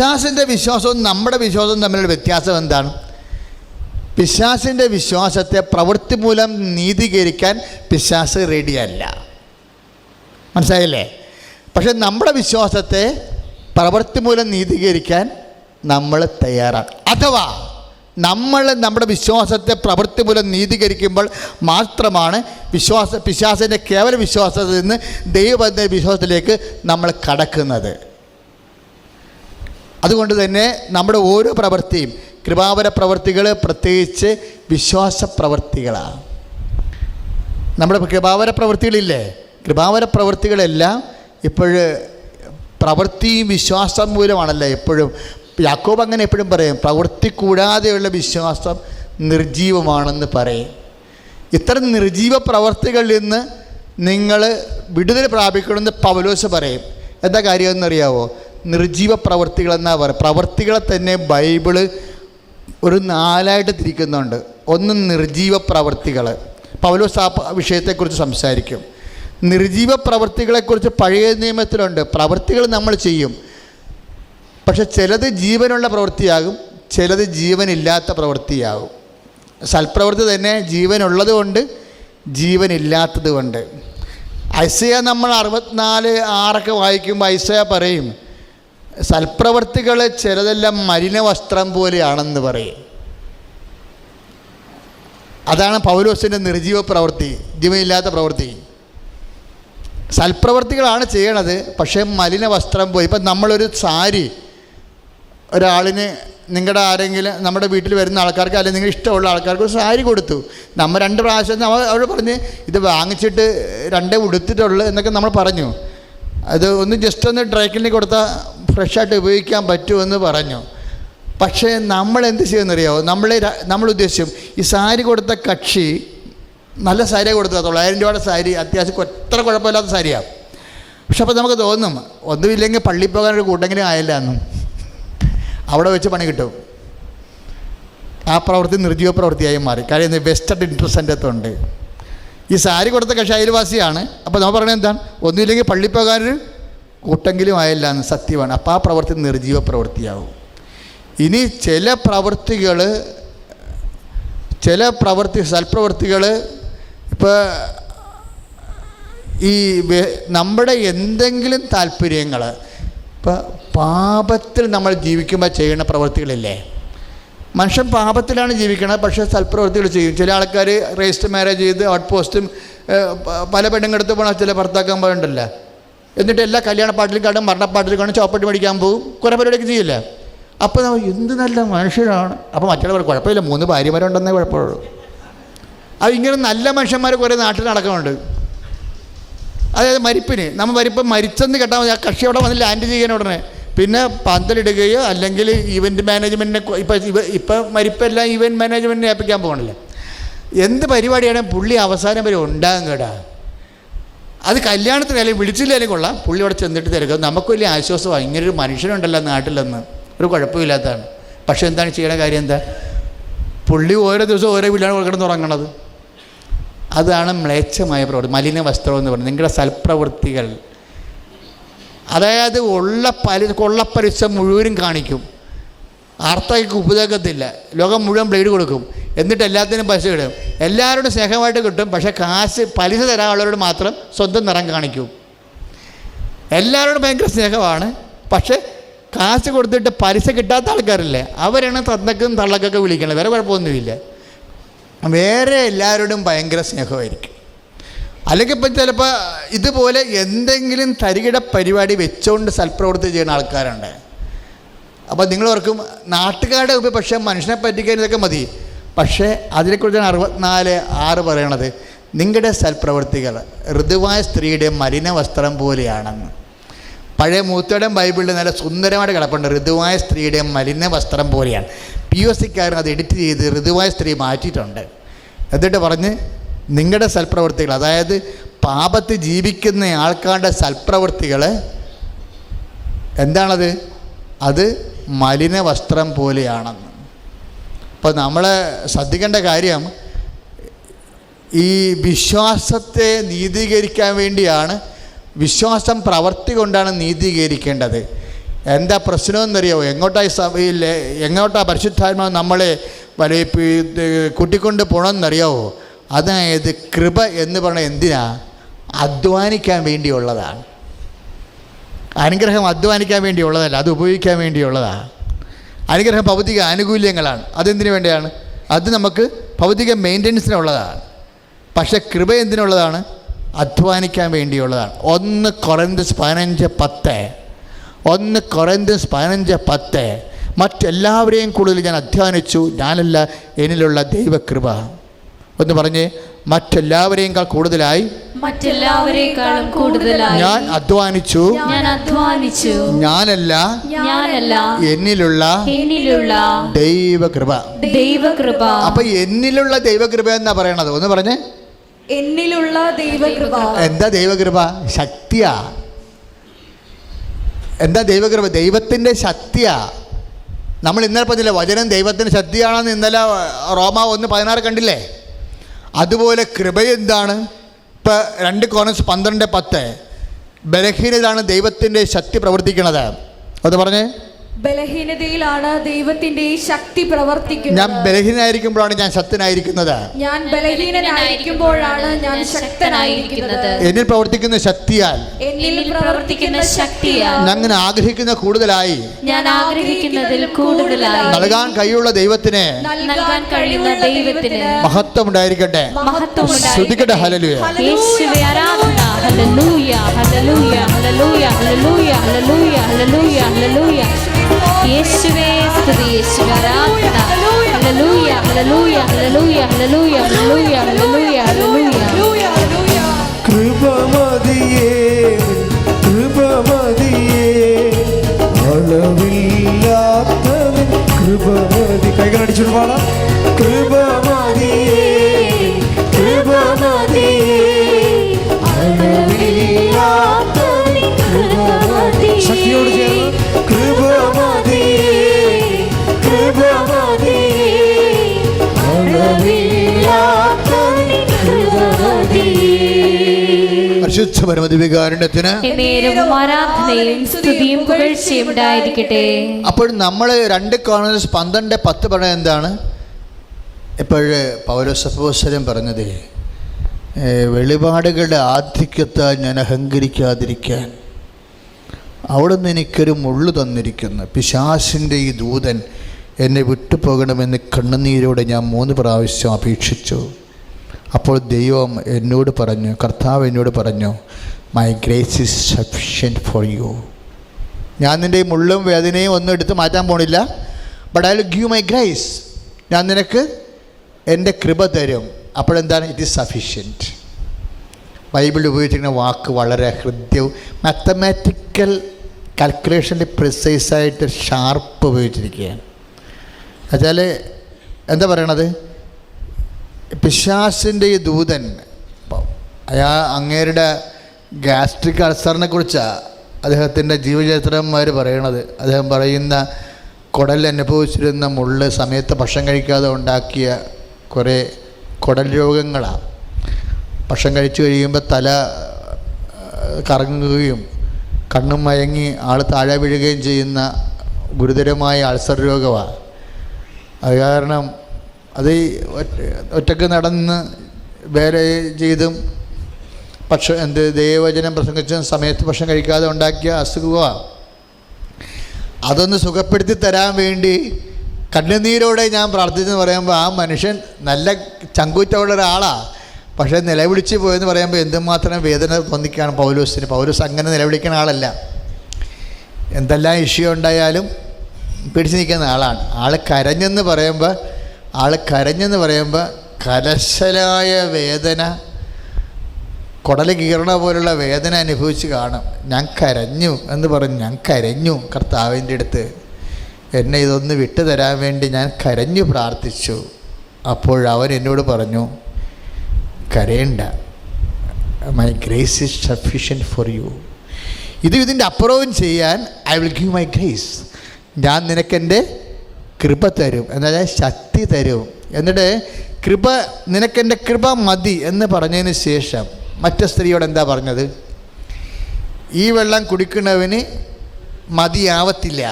പിശാസിന്റെ വിശ്വാസവും നമ്മുടെ വിശ്വാസവും തമ്മിലുള്ള വ്യത്യാസം എന്താണ്? പിശാസിന്റെ വിശ്വാസത്തെ പ്രവൃത്തി മൂലം നീതീകരിക്കാൻ പിശാസ് റെഡിയല്ല മനസ്സിലായില്ലേ? പക്ഷെ നമ്മുടെ വിശ്വാസത്തെ പ്രവൃത്തി മൂലം നീതീകരിക്കാൻ നമ്മൾ തയ്യാറാണ് അഥവാ നമ്മൾ നമ്മുടെ വിശ്വാസത്തെ പ്രവൃത്തി മൂലം നീതീകരിക്കുമ്പോൾ മാത്രമാണ് വിശ്വാസ പിശാസിന്റെ കേവല വിശ്വാസത്തിൽ നിന്ന് ദൈവബന്ധ വിശ്വാസത്തിലേക്ക് നമ്മൾ കടക്കുന്നത്. അതുകൊണ്ട് തന്നെ നമ്മുടെ ഓരോ പ്രവൃത്തിയും കൃപാപര പ്രവൃത്തികൾ പ്രത്യേകിച്ച് വിശ്വാസ പ്രവൃത്തികളാണ്. നമ്മുടെ കൃപാപര പ്രവൃത്തികളില്ലേ? കൃപാപര പ്രവൃത്തികളെല്ലാം ഇപ്പോഴും പ്രവൃത്തിയും വിശ്വാസം മൂലമാണല്ലോ എപ്പോഴും? യാക്കോബ് അങ്ങനെ എപ്പോഴും പറയും പ്രവൃത്തി കൂടാതെയുള്ള വിശ്വാസം നിർജീവമാണെന്ന് പറയും. ഇത്തരം നിർജീവ പ്രവർത്തികളിൽ നിന്ന് നിങ്ങൾ വിടുതൽ പ്രാപിക്കണമെന്ന് പവലോസ് പറയും. എന്താ കാര്യമെന്നറിയാവോ നിർജീവ പ്രവർത്തികൾ എന്നാ പറയുക. പ്രവർത്തികളെ തന്നെ ബൈബിൾ ഒരു നാലായിട്ട് തിരിക്കുന്നുണ്ട്. ഒന്ന് നിർജീവ പ്രവർത്തികൾ. പൗലോസ് ആ വിഷയത്തെക്കുറിച്ച് സംസാരിക്കും. നിർജീവ പ്രവർത്തികളെക്കുറിച്ച് പഴയ നിയമത്തിലുണ്ട്. പ്രവർത്തികൾ നമ്മൾ ചെയ്യും. പക്ഷെ ചിലത് ജീവനുള്ള പ്രവൃത്തിയാകും ചിലത് ജീവനില്ലാത്ത പ്രവൃത്തിയാകും. സൽപ്രവൃത്തി തന്നെ ജീവനുള്ളത് കൊണ്ട് ജീവനില്ലാത്തത് കൊണ്ട്. ഐസയ നമ്മൾ അറുപത്തിനാല് ആറൊക്കെ വായിക്കുമ്പോൾ ഐസയ പറയും സൽപ്രവർത്തികൾ ചിലതെല്ലാം മലിന വസ്ത്രം പോലെയാണെന്ന് പറയും. അതാണ് പൗലോസിന്റെ നിർജീവ പ്രവൃത്തി ജീവനില്ലാത്ത പ്രവൃത്തി. സൽപ്രവർത്തികളാണ് ചെയ്യണത് പക്ഷേ മലിന വസ്ത്രം പോയി. ഇപ്പം നമ്മളൊരു സാരി ഒരാളിന് നിങ്ങളുടെ ആരെങ്കിലും നമ്മുടെ വീട്ടിൽ വരുന്ന ആൾക്കാർക്ക് അല്ലെങ്കിൽ നിങ്ങൾ ഇഷ്ടമുള്ള ആൾക്കാർക്ക് ഒരു സാരി കൊടുത്തു. നമ്മൾ രണ്ട് പ്രാവശ്യം അവർ അവർ പറഞ്ഞ് ഇത് വാങ്ങിച്ചിട്ട് രണ്ടേ ഉടുത്തിട്ടുള്ളൂ എന്നൊക്കെ നമ്മൾ പറഞ്ഞു. അത് ഒന്ന് ജസ്റ്റ് ഒന്ന് ഡ്രൈ ക്ലീനിൽ കൊടുത്താൽ ഫ്രഷായിട്ട് ഉപയോഗിക്കാൻ പറ്റുമെന്ന് പറഞ്ഞു. പക്ഷേ നമ്മൾ എന്ത് ചെയ്യുമെന്നറിയാമോ നമ്മൾ നമ്മൾ ഉദ്ദേശിച്ചും ഈ സാരി കൊടുത്ത കക്ഷി നല്ല സാരിയെ കൊടുത്തത് തൊള്ളായിരം രൂപയുടെ സാരി അത്യാവശ്യം എത്ര കുഴപ്പമില്ലാത്ത സാരിയാണ് പക്ഷെ അപ്പോൾ നമുക്ക് തോന്നും ഒന്നുമില്ലെങ്കിൽ പള്ളിയിൽ പോകാൻ ഒരു കൂട്ടെങ്കിലും ആയില്ല എന്നും. അവിടെ വെച്ച് പണി കിട്ടും. ആ പ്രവൃത്തി നിർജീവ പ്രവൃത്തിയായി മാറി. കാര്യം വെസ്റ്റഡ് ഇൻട്രസ്റ്റ് അകത്തുണ്ട് ഈ സാരി കൊടുത്ത കക്ഷി അയൽവാസിയാണ്. അപ്പോൾ നമ്മൾ പറയുന്നത് എന്താണ്? ഒന്നുമില്ലെങ്കിൽ പള്ളിയിൽ പോകാനൊരു കൂട്ടെങ്കിലും ആയല്ല എന്ന് സത്യമാണ്. അപ്പോൾ ആ പ്രവൃത്തി നിർജീവ പ്രവൃത്തിയാവും. ഇനി ചില പ്രവൃത്തികൾ ചില പ്രവൃത്തി സൽപ്രവൃത്തികൾ ഇപ്പോൾ ഈ നമ്മുടെ എന്തെങ്കിലും താല്പര്യങ്ങൾ ഇപ്പോൾ പാപത്തിൽ നമ്മൾ ജീവിക്കുമ്പോൾ ചെയ്യുന്ന പ്രവൃത്തികളില്ലേ? മനുഷ്യൻ പാപത്തിലാണ് ജീവിക്കുന്നത് പക്ഷേ സൽപ്രവൃത്തികൾ ചെയ്യും. ചില ആൾക്കാർ രജിസ്റ്റർ മാരേജ് ചെയ്ത് ഔട്ട് പോസ്റ്റും പല പെണ്ണുങ്ങളെടുത്ത് പോകണം ചില ഭർത്താക്കന്മാരുണ്ടല്ലോ. എന്നിട്ട് എല്ലാ കല്യാണ പാട്ടിലും കാണും മരണപ്പാട്ടിലും കാണും ചോപ്പട്ടി മേടിക്കാൻ പോകും കുറേ പരിപാടിയൊക്കെ ചെയ്യില്ല? അപ്പോൾ നമ്മൾ എന്ത് നല്ല മനുഷ്യരാണ്. അപ്പോൾ മറ്റുള്ളവർ കുഴപ്പമില്ല മൂന്ന് ഭാര്യമാരുണ്ടെന്നേ കുഴപ്പമുള്ളൂ. അത് ഇങ്ങനെ നല്ല മനുഷ്യന്മാർ കുറേ നാട്ടിൽ നടക്കുന്നുണ്ട്. അതായത് മരിപ്പിന് നമ്മൾ മരിപ്പം മരിച്ചെന്ന് കേട്ടാൽ മതി ആ കക്ഷി അവിടെ വന്ന് ലാൻഡ് ചെയ്യാൻ ഉടനെ. പിന്നെ പന്തലിടുകയോ അല്ലെങ്കിൽ ഇവന്റ് മാനേജ്മെന്റിനെ ഇപ്പം ഇവ ഇപ്പം മരിപ്പെല്ലാം ഇവന്റ് മാനേജ്മെന്റിനെ ഏൽപ്പിക്കാൻ പോകണില്ല? എന്ത് പരിപാടിയാണ് പുള്ളി അവസാനം വരെ ഉണ്ടാകും കേടാ അത് കല്യാണത്തിന് അല്ലെങ്കിൽ വിളിച്ചില്ലെങ്കിൽ കൊള്ളാം. പുള്ളി അവിടെ ചെന്നിട്ട് തിരക്കും. നമുക്ക് വലിയ ആശ്വാസമാണ് ഇങ്ങനൊരു മനുഷ്യനുണ്ടല്ലോ നാട്ടിലെന്ന്. ഒരു കുഴപ്പമില്ലാത്തതാണ്. പക്ഷെ എന്താണ് ചെയ്യണ കാര്യം എന്താ? പുള്ളി ഓരോ ദിവസവും ഓരോ വീട്ടിലാണ് കിടന്ന് ഉറങ്ങണത്. അതാണ് മ്ലേച്ഛമായ പ്രവൃത്തി. മലിന വസ്ത്രം എന്ന് പറയുന്നത്. നിങ്ങളുടെ സൽപ്രവൃത്തികൾ. അതായത് ഉള്ള പരി കൊള്ളപ്പരിസ മുഴുവനും കാണിക്കും. ആർത്തയ്ക്ക് ഉപദേശത്തില്ല. ലോകം മുഴുവൻ ബ്ലേഡ് കൊടുക്കും. എന്നിട്ട് എല്ലാത്തിനും പൈസ കിട്ടും. എല്ലാവരോടും സ്നേഹമായിട്ട് കിട്ടും. പക്ഷേ കാശ് പലിശ തരാനുള്ളവരോട് മാത്രം സ്വന്തം നിറം കാണിക്കും. എല്ലാവരോടും ഭയങ്കര സ്നേഹമാണ്. പക്ഷേ കാശ് കൊടുത്തിട്ട് പലിശ കിട്ടാത്ത ആൾക്കാരില്ലേ? അവരാണ് തന്നക്കും തള്ളക്കൊക്കെ വിളിക്കണത്. വേറെ കുഴപ്പമൊന്നുമില്ല. വേറെ എല്ലാവരോടും ഭയങ്കര സ്നേഹമായിരിക്കും. അല്ലെങ്കിൽ ഇപ്പം ചിലപ്പോൾ ഇതുപോലെ എന്തെങ്കിലും തരികിട പരിപാടി വെച്ചുകൊണ്ട് സൽപ്രവൃത്തി ചെയ്യുന്ന ആൾക്കാരുണ്ട്. അപ്പോൾ നിങ്ങൾ ഓർക്കും നാട്ടുകാരുടെ ഉപ പക്ഷേ മനുഷ്യനെ പറ്റിക്കാൻ ഇതൊക്കെ മതി. പക്ഷേ അതിനെക്കുറിച്ചാണ് അറുപത്തിനാല് ആറ് പറയണത് നിങ്ങളുടെ സൽപ്രവൃത്തികൾ ഋതുവായ സ്ത്രീയുടെ മലിന വസ്ത്രം പോലെയാണെന്ന്. പഴയ മൂത്തയുടെയും ബൈബിളിൽ നല്ല സുന്ദരമായിട്ട് കിടപ്പുണ്ട്. ഋതുവായ സ്ത്രീയുടെ മലിന വസ്ത്രം പോലെയാണ്. പി ഒ സിക്കാരൻ അത് എഡിറ്റ് ചെയ്ത് ഋതുവായ സ്ത്രീ മാറ്റിയിട്ടുണ്ട്. എന്നിട്ട് പറഞ്ഞ് നിങ്ങളുടെ സൽപ്രവൃത്തികൾ അതായത് പാപത്ത് ജീവിക്കുന്ന ആൾക്കാരുടെ സൽപ്രവൃത്തികൾ എന്താണത്? അത് മലിന വസ്ത്രം പോലെയാണെന്ന്. അപ്പോൾ നമ്മൾ ശ്രദ്ധിക്കേണ്ട കാര്യം ഈ വിശ്വാസത്തെ നീതീകരിക്കാൻ വേണ്ടിയാണ് വിശ്വാസം പ്രവർത്തി കൊണ്ടാണ് നീതീകരിക്കേണ്ടത്. എന്താ പ്രശ്നമെന്നറിയാമോ എങ്ങോട്ടായി സഭയിൽ എങ്ങോട്ടാ പരിശുദ്ധാത്മാവ് നമ്മളെ വലിയ കൂട്ടിക്കൊണ്ട് പോകണമെന്നറിയാവോ അതായത് കൃപ എന്ന് പറഞ്ഞാൽ എന്തിനാ? അധ്വാനിക്കാൻ വേണ്ടിയുള്ളതാണ്. അനുഗ്രഹം അധ്വാനിക്കാൻ വേണ്ടിയുള്ളതല്ല അത് ഉപയോഗിക്കാൻ വേണ്ടിയുള്ളതാണ്. അനുഗ്രഹം ഭൗതിക ആനുകൂല്യങ്ങളാണ്. അതെന്തിനു വേണ്ടിയാണ്? അത് നമുക്ക് ഭൗതിക മെയിന്റനൻസിനുള്ളതാണ്. പക്ഷേ കൃപ എന്തിനുള്ളതാണ്? അധ്വാനിക്കാൻ വേണ്ടിയുള്ളതാണ്. ഒന്ന് കൊറന്തസ് പതിനഞ്ച് പത്ത്. ഒന്ന് കൊറന്തസ് പതിനഞ്ച് പത്ത്. മറ്റെല്ലാവരെയും കൂടുതൽ ഞാൻ അധ്വാനിച്ചു. ഞാനല്ല എന്നിലുള്ള ദൈവകൃപ. ഒന്ന് പറഞ്ഞ് മറ്റെല്ലാവരെയും കൂടുതലായി മറ്റെല്ലാവരെക്കാളും കൂടുതലായി. ഞാൻ അധ്വാനിച്ചു. ഞാൻ അധ്വാനിച്ചു. ഞാനല്ല ഞാനല്ല എന്നിലുള്ള എന്നിലുള്ള ദൈവകൃപ. ദൈവകൃപ. അപ്പൊ എന്നിലുള്ള ദൈവകൃപ എന്നാ പറയണത്? ഒന്ന് പറഞ്ഞേ. എന്നിലുള്ള ദൈവകൃപ. എന്താ ദൈവകൃപ? ശക്തിയാ. എന്താ ദൈവകൃപ? ദൈവത്തിന്റെ ശക്തിയാ. നമ്മൾ ഇന്നലെ പറഞ്ഞില്ലേ വചനം ദൈവത്തിന്റെ ശക്തിയാണെന്ന് ഇന്നലെ റോമ ഒന്ന് പതിനാറ് കണ്ടില്ലേ? അതുപോലെ കൃപ എന്താണ്? ഇപ്പം രണ്ട് കോണസ് പന്ത്രണ്ട് പത്ത്. ബലഹീനതയാണ് ദൈവത്തിന്റെ ശക്തി പ്രവർത്തിക്കുന്നത്. അത് പറഞ്ഞേ. ബലഹീനതയിലാണ് ദൈവത്തിന്റെ ശക്തി പ്രവർത്തിക്കുന്നത്. ഞാൻ ബലഹീനായിരിക്കുമ്പോഴാണ് ഞാൻ ശക്തനായിരിക്കുന്നത്. ഞാൻ ബലഹീനനായിരിക്കുമ്പോഴാണ് ഞാൻ ശക്തനായിരിക്കുന്നത്. എന്നിൽ പ്രവർത്തിക്കുന്ന ശക്തിയാൽ. എന്നിൽ പ്രവർത്തിക്കുന്ന ശക്തിയാൽ. ഞാൻ അങ്ങനെ ആഗ്രഹിക്കുന്ന കൂടുതലായി. ഞാൻ ആഗ്രഹിക്കുന്നതിൽ കൂടുതലായി. നൽകാൻ കഴിയുള്ള ദൈവത്തിന് നൽകാൻ കഴിയുന്ന ദൈവത്തിന് മഹത്വം ഉണ്ടായിരിക്കട്ടെ മഹത്വം ശ്രുതിക്കട്ടെ ഹലലുയ യേശുവേ ആരാധന. Hallelujah hallelujah. Hallelujah. Hallelujah. Hallelujah. Hallelujah. Hallelujah. യേശുവേ സ്തുതി യേശുവേ ആരാധന hallelujah hallelujah hallelujah hallelujah hallelujah hallelujah hallelujah കൃപമതിയേ കൃപമതിയേ അളവില്ലാത്തവൻ കൃപമതി കൈകളടിച്ചിട്ട് പാടാം കൃപമതിയേ കൃപമതിയേ അളവില്ലാത്തവൻ ഉണ്ടായിരിക്കട്ടെ. അപ്പോൾ നമ്മൾ രണ്ട് കോൺഗ്രസ് പന്ത്രണ്ട് പത്ത് പറഞ്ഞത് എന്താണ്? ഇപ്പോഴ് പൗരസഭോസരം പറഞ്ഞത് വെളിപാടുകളുടെ ആധിക്യത്താൽ ഞാൻ അഹങ്കരിക്കാതിരിക്കാൻ അവിടെ നിന്ന് എനിക്കൊരു മുള്ളു തന്നിരിക്കുന്നു. പിശാസിന്റെ ഈ ദൂതൻ എന്നെ വിട്ടുപോകണമെന്ന് കണ്ണുനീരോടെ ഞാൻ മൂന്ന് പ്രാവശ്യം അപേക്ഷിച്ചു. അപ്പോൾ ദൈവം എന്നോട് പറഞ്ഞു കർത്താവ് എന്നോട് പറഞ്ഞു my grace is sufficient for you ഞാൻ നിന്റെ മുള്ളും വേദനയും ഒന്നും എടുത്ത് മാറ്റാൻ പോണില്ല but I will give my grace ഞാൻ നിനക്ക് എന്റെ കൃപ തരും. അപ്പോഴെന്താണ് ഇറ്റ് ഈസ് സഫിഷ്യന്റ് ബൈബിളിൽ ഉപയോഗിച്ചിരിക്കുന്ന വാക്ക് വളരെ ഹൃദ്യവും മാത്തമാറ്റിക്കൽ കാൽക്കുലേഷനിൽ പ്രിസൈസായിട്ട് ഷാർപ്പ് ഉപയോഗിച്ചിരിക്കുകയാണ്. എന്നുവെച്ചാൽ എന്താ പറയണത്? പിശാസിന്റെ ഈ ദൂതൻ അയാ അങ്ങേരുടെ ഗ്യാസ്ട്രിക് അൾസറിനെ കുറിച്ചാണ് അദ്ദേഹത്തിന്റെ ജീവചരിത്രന്മാർ പറയണത്. അദ്ദേഹം പറയുന്ന കുടൽ അനുഭവിച്ചിരുന്ന മുള്ള് സമയത്ത് ഭക്ഷണം കഴിക്കാതെ ഉണ്ടാക്കിയ കുറേ കുടൽ രോഗങ്ങളാണ് ഭക്ഷണം കഴിച്ചു കഴിയുമ്പോൾ തല കറങ്ങുകയും കണ്ണും മയങ്ങി ആൾ താഴെ വീഴുകയും ചെയ്യുന്ന ഗുരുതരമായ അൾസർ രോഗമാണ് അത് കാരണം അത് ഒറ്റയ്ക്ക് നടന്ന് വേറെ ചെയ്തും പക്ഷെ എന്ത് ദൈവവചനം പ്രസംഗിച്ച സമയത്ത് ഭക്ഷണം കഴിക്കാതെ ഉണ്ടാക്കിയ അസുഖമാണ് അതൊന്ന് സുഖപ്പെടുത്തി തരാൻ വേണ്ടി കണ്ണുനീരോടെ ഞാൻ പ്രാർത്ഥിച്ചെന്ന് പറയുമ്പോൾ ആ മനുഷ്യൻ നല്ല ചങ്കൂറ്റമുള്ള ഒരാളാണ് പക്ഷേ നിലവിളിച്ച് പോയെന്ന് പറയുമ്പോൾ എന്തുമാത്രം വേദന തോന്നിക്കുകയാണ് പൗലോസിന്. പൗലോസ് അങ്ങനെ നിലവിളിക്കുന്ന ആളല്ല. എന്തെല്ലാം ഇഷ്യൂ ഉണ്ടായാലും പിടിച്ചു നിൽക്കുന്ന ആളാണ്. ആൾ കരഞ്ഞെന്ന് പറയുമ്പോൾ ആൾ കരഞ്ഞെന്ന് പറയുമ്പോൾ കലശലായ വേദന കുടൽ കീറണ പോലുള്ള വേദന അനുഭവിച്ച് കാണും. ഞാൻ കരഞ്ഞു എന്ന് പറഞ്ഞു ഞാൻ കരഞ്ഞു കർത്താവിന്റെ അടുത്ത്. എന്നെ ഇതൊന്ന് വിട്ടു തരാൻ വേണ്ടി ഞാൻ കരഞ്ഞു പ്രാർത്ഥിച്ചു. അപ്പോൾ അവൻ എന്നോട് പറഞ്ഞു കരയണ്ട. My grace is sufficient for you ഇത് ഇതിന്റെ അപ്പുറവും ചെയ്യാൻ I will give my grace ഞാൻ നിനക്കെന്റെ കൃപ തരും എന്നാൽ ശക്തി തരും. എന്നിട്ട് കൃപ നിനക്കെന്റെ കൃപ മതി എന്ന് പറഞ്ഞതിന് ശേഷം മറ്റു സ്ത്രീയോട് എന്താ പറഞ്ഞത്? ഈ വെള്ളം കുടിക്കുന്നവന് മതിയാവത്തില്ല.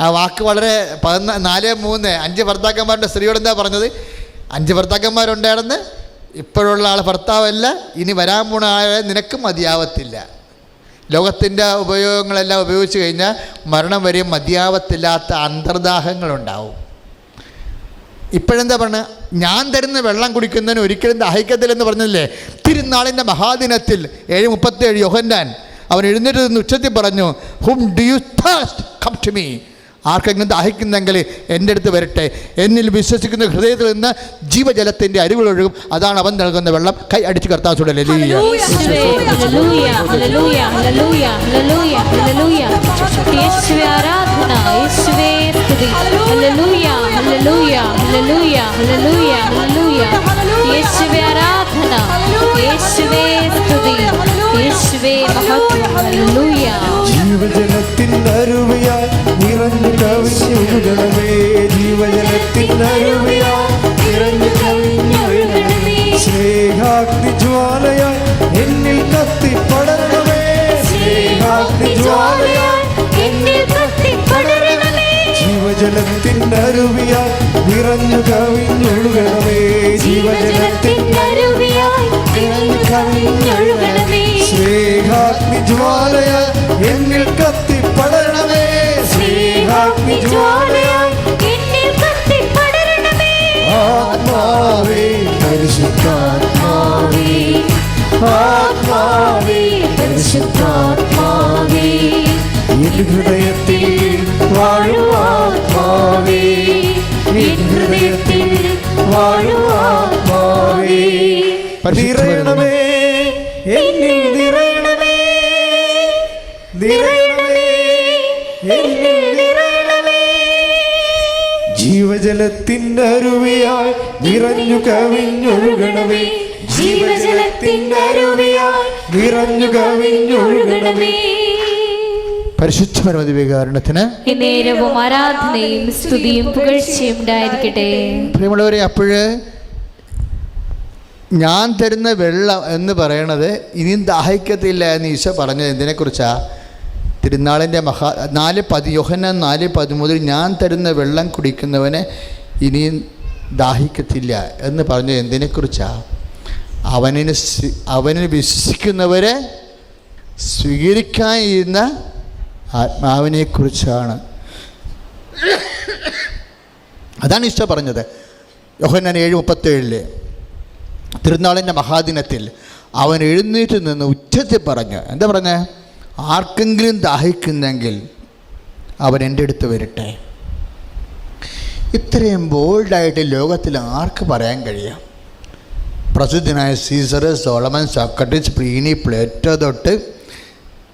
ആ വാക്ക് വളരെ പതിനാ നാല് മൂന്ന് അഞ്ച് ഭർത്താക്കന്മാരുടെ സ്ത്രീയോട് എന്താ പറഞ്ഞത്? അഞ്ച് ഭർത്താക്കന്മാരുണ്ടായിരുന്നു ഇപ്പോഴുള്ള ആൾ ഭർത്താവല്ല ഇനി വരാൻ പോണ ആളെ നിനക്ക് മതിയാവത്തില്ല. ലോകത്തിന്റെ ഉപയോഗങ്ങളെല്ലാം ഉപയോഗിച്ച് കഴിഞ്ഞാൽ മരണം വരെ മതിയാവത്തില്ലാത്ത അന്തർദാഹങ്ങളുണ്ടാവും. ഇപ്പോഴെന്താ പറഞ്ഞ? ഞാൻ തരുന്ന വെള്ളം കുടിക്കുന്നതിന് ഒരിക്കലും ദാഹിക്കത്തില്ലെന്ന് പറഞ്ഞില്ലേ? തിരുനാളിന്റെ മഹാദിനത്തിൽ ഏഴ് മുപ്പത്തേഴ് യോഹന്നാൻ അവൻ എഴുന്നേറ്റ് ഉച്ചത്തിൽ പറഞ്ഞു ഹും do you come to me ആർക്കെങ്കിലും ദാഹിക്കുന്നെങ്കിൽ എന്റെ അടുത്ത് വരട്ടെ. എന്നിൽ വിശ്വസിക്കുന്ന ഹൃദയത്തിൽ നിന്ന് ജീവജലത്തിന്റെ അരുവിലൊഴുകും അതാണ് അവൻ നൽകുന്ന വെള്ളം. കൈ അടിച്ച് കർത്താൻ യേശുവേ ജീവജലത്തിന്റെ ഹല്ലേലൂയ ജ്വാലയായി എന്നിൽ കത്തി പടരണമേ. സ്നേഹാഗ്നി ജ്വാലയ എന്നിൽ കത്തിപ്പടരണമേ ആത്മാവേ പരിശുദ്ധാത്മാവേ. ആത്മാവേ പരിശുദ്ധാത്മാവേ. എൻ ഹൃദയത്തിൽ വാഴും ആത്മാവേ എൻ ഹൃദയത്തിൽ വാഴും ആത്മാവേ നിറയണമേ എന്നിൽ ജീവജലത്തിന്റെ നിറഞ്ഞു കവിഞ്ഞൊഴുകണമേ. ജീവജലത്തിന്റെ നിറഞ്ഞു കവിഞ്ഞൊഴുകണമേ. പരിശുദ്ധ പരമതി വികാരണത്തിന് നേരവും ആരാധനയും സ്തുതിയും പുകഴ്ചയും ഉണ്ടായിരിക്കട്ടെ. പ്രിയമുള്ളവരെ അപ്പോഴ് ഞാൻ തരുന്ന വെള്ളം എന്ന് പറയണത് ഇനിയും ദാഹിക്കത്തില്ല എന്ന് ഈശോ പറഞ്ഞത് എന്തിനെക്കുറിച്ചാ? തിരുനാളിന്റെ മഹാ നാല് പതി യോഹന നാല് പതിമുതൽ ഞാൻ തരുന്ന വെള്ളം കുടിക്കുന്നവന് ഇനിയും ദാഹിക്കത്തില്ല എന്ന് പറഞ്ഞ എന്തിനെക്കുറിച്ചാണ് അവനിന് അവനിൽ വിശ്വസിക്കുന്നവരെ സ്വീകരിക്കാനിരുന്ന ആത്മാവിനെക്കുറിച്ചാണ്. അതാണ് ഈശോ പറഞ്ഞത്. യോഹന്നാൻ ഏഴ് മുപ്പത്തേഴിൽ തിരുനാളിന്റെ മഹാദിനത്തിൽ അവൻ എഴുന്നേറ്റ് നിന്ന് ഉച്ചത്തിൽ പറഞ്ഞു എന്താ പറഞ്ഞേ? ആർക്കെങ്കിലും ദാഹിക്കുന്നെങ്കിൽ അവൻ എന്റെ അടുത്ത് വരട്ടെ. ഇത്രയും ബോൾഡായിട്ട് ലോകത്തിൽ ആർക്ക് പറയാൻ കഴിയാം? പ്രസിദ്ധനായ Caesar Solomon Socrates Pliny Plato തൊട്ട്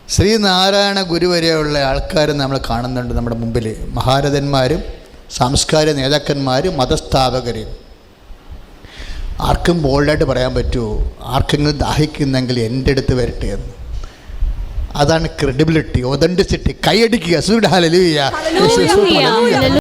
ശ്രീനാരായണ ഗുരു വരെയുള്ള ആൾക്കാർ നമ്മൾ കാണുന്നുണ്ട് നമ്മുടെ മുമ്പിൽ. മഹാരഥന്മാരും സാംസ്കാരിക നേതാക്കന്മാരും മതസ്ഥാപകരും. ആർക്കും ബോൾഡായിട്ട് പറയാൻ പറ്റുമോ ആർക്കെങ്കിലും ദാഹിക്കുന്നെങ്കിൽ എന്റെ അടുത്ത് വരട്ടെ എന്ന്. അതാണ് ക്രെഡിബിലിറ്റി ഒതന്റിസിറ്റി കൈയടിക്കുക. സൂര്യ ഹല്ലേലൂയ. ഹല്ലേലൂയ.